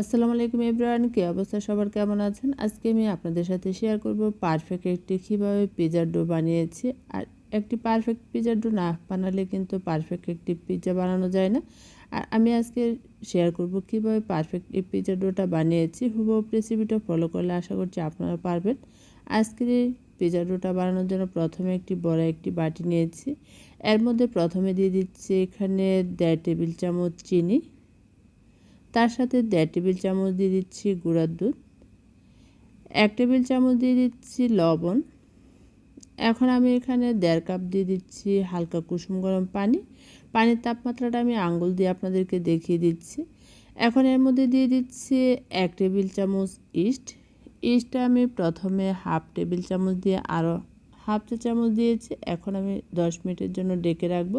আসসালামু আলাইকুম এভরিওয়ান, কি অবস্থা? সবার কেমন আছেন? আজকে আমি আপনাদের সাথে শেয়ার করব পারফেক্ট একটি কীভাবে পিজার ডো বানিয়েছি। আর একটি পারফেক্ট পিজার ডো না বানালে কিন্তু পারফেক্ট একটি পিৎজা বানানো যায় না। আর আমি আজকে শেয়ার করব কীভাবে পারফেক্ট এই পিজার ডোটা বানিয়েছি। হুবহু রেসিপিটা ফলো করলে আশা করছি আপনারা পারবেন। আজকের এই পিজা ডোটা বানানোর জন্য প্রথমে একটি বড় একটি বাটি নিয়েছি। এর মধ্যে প্রথমে দিয়ে দিচ্ছি এখানে দেড় টেবিল চামচ চিনি। তার সাথে দেড় টেবিল চামচ দিয়ে দিচ্ছি গুঁড়ার দুধ, এক টেবিল চামচ দিয়ে দিচ্ছি লবণ। এখন আমি এখানে দেড় কাপ দিয়ে দিচ্ছি হালকা কুসুম গরম পানি। পানির তাপমাত্রাটা আমি আঙ্গুল দিয়ে আপনাদেরকে দেখিয়ে দিচ্ছি। এখন এর মধ্যে দিয়ে দিচ্ছি এক টেবিল চামচ ইস্ট। ইস্টটা আমি প্রথমে হাফ টেবিল চামচ দিয়ে আরও হাফ চা চামচ দিয়েছি। এখন আমি দশ মিনিটের জন্য ডেকে রাখব।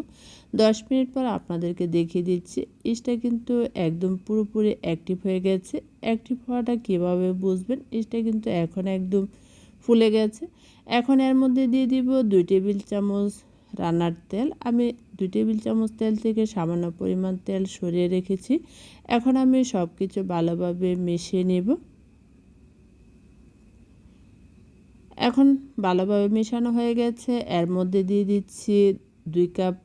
দশ মিনিট পর আপনাদেরকে দেখিয়ে দিচ্ছি। ইস্টটা কিন্তু একদম পুরোপুরি অ্যাক্টিভ হয়ে গেছে। অ্যাক্টিভ হওয়াটা কীভাবে বুঝবেন? ইস্টটা কিন্তু এখন একদম ফুলে গেছে। এখন এর মধ্যে দিয়ে দিব দুই টেবিল চামচ রান্নার তেল। আমি দুই টেবিল চামচ তেল থেকে সামান্য পরিমাণ তেল সরিয়ে রেখেছি। এখন আমি সব কিছু ভালোভাবে মিশিয়ে নেব। এখন ভালোভাবে মেশানো হয়ে গেছে। এর মধ্যে দিয়ে দিচ্ছি দুই কাপ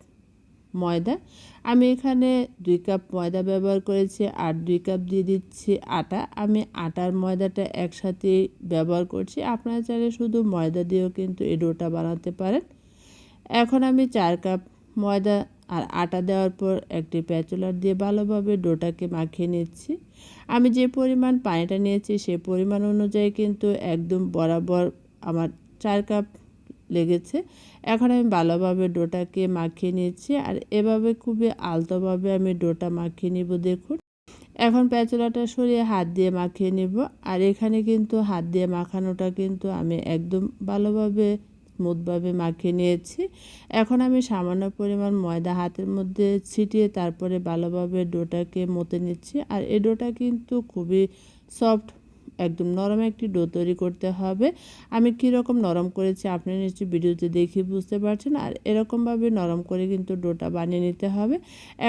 ময়দা। আমি এখানে দুই কাপ ময়দা ব্যবহার করেছি আর দুই কাপ দিয়ে দিচ্ছি আটা। আমি আটার ময়দাটা একসাথে ব্যবহার করছি। আপনারা চাইলে শুধু ময়দা দিয়েও কিন্তু এই ডোটা বানাতে পারেন। এখন আমি চার কাপ ময়দা আর আটা দেওয়ার পর একটি প্যাচুলার দিয়ে ভালোভাবে ডোটাকে মাখিয়ে নিচ্ছি। আমি যে পরিমাণ পানিটা নিয়েছি সে পরিমাণ অনুযায়ী কিন্তু একদম বরাবর আমার চার কাপ লেগেছে। এখন আমি ভালোভাবে ডোটাকে মাখিয়ে নিচ্ছি আর এভাবে খুবই আলতোভাবে আমি ডোটা মাখিয়ে নিব, দেখুন। এখন প্যাচলাটা সরিয়ে হাত দিয়ে মাখিয়ে নিব আর এখানে কিন্তু হাত দিয়ে মাখানোটা কিন্তু আমি একদম ভালোভাবে স্মুথভাবে মাখিয়ে নিয়েছি। এখন আমি সামান্য পরিমাণ ময়দা হাতের মধ্যে ছিটিয়ে তারপরে ভালোভাবে ডোটাকে মতে নিচ্ছি আর এই ডোটা কিন্তু খুবই সফট একদম নরম একটি ডো তৈরি করতে হবে। আমি কি রকম নরম করেছি আপনি নিশ্চয়ই ভিডিওতে দেখে বুঝতে পারছেন। আর এরকমভাবে নরম করে কিন্তু ডোটা বানিয়ে নিতে হবে।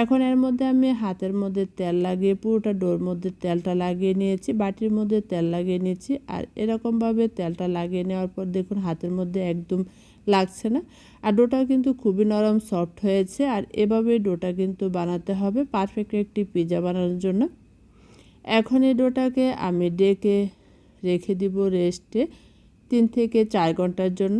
এখন এর মধ্যে আমি হাতের মধ্যে তেল লাগিয়ে, পুরোটা ডোর মধ্যে তেলটা লাগিয়ে নিয়েছি, বাটির মধ্যে তেল লাগিয়ে নিয়েছি। আর এরকমভাবে তেলটা লাগিয়ে নেওয়ার পর দেখুন হাতের মধ্যে একদম লাগছে না। আর ডোটা কিন্তু খুবই নরম, সফট হয়েছে। আর এভাবে ডোটা কিন্তু বানাতে হবে, পারফেক্ট একটি পিৎজা বানানোর জন্য। এখন এই ডোটাকে আমি ডেকে রেখে দিব রেস্টে তিন থেকে চার ঘণ্টার জন্য।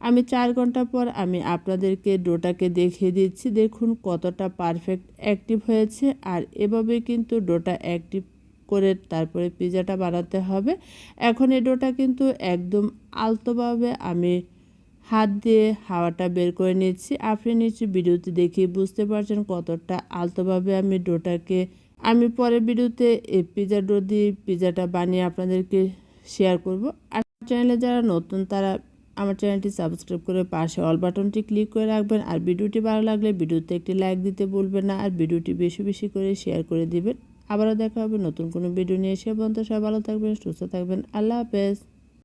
আমি চার ঘণ্টা পর আমি আপনাদেরকে ডোটাকে দেখিয়ে দিচ্ছি। দেখুন কতটা পারফেক্ট অ্যাক্টিভ হয়েছে আর এভাবে কিন্তু ডোটা অ্যাক্টিভ করে তারপরে পিজাটা বানাতে হবে। এখন এই ডোটা কিন্তু একদম আলতোভাবে আমি হাত দিয়ে হাওয়াটা বের করে নিচ্ছি। আপনি নিচ্ছি ভিডিওতে দেখিয়ে বুঝতে পারছেন কতটা আলতোভাবে আমি ডোটাকে আমি পরের ভিডিওতে এই পিজা ডো দিয়ে পিজাটা বানিয়ে আপনাদেরকে শেয়ার করব। আর চ্যানেলে যারা নতুন, তারা আমার চ্যানেলটি সাবস্ক্রাইব করে পাশে অল বাটনটি ক্লিক করে রাখবেন। আর ভিডিওটি ভালো লাগলে ভিডিওতে একটি লাইক দিতে বলবেন না, আর ভিডিওটি বেশি বেশি করে শেয়ার করে দিবেন। আবারও দেখা হবে নতুন কোনো ভিডিও নিয়ে। এসে পর্যন্ত সবাই ভালো থাকবেন, সুস্থ থাকবেন। আল্লাহ হাফেজ।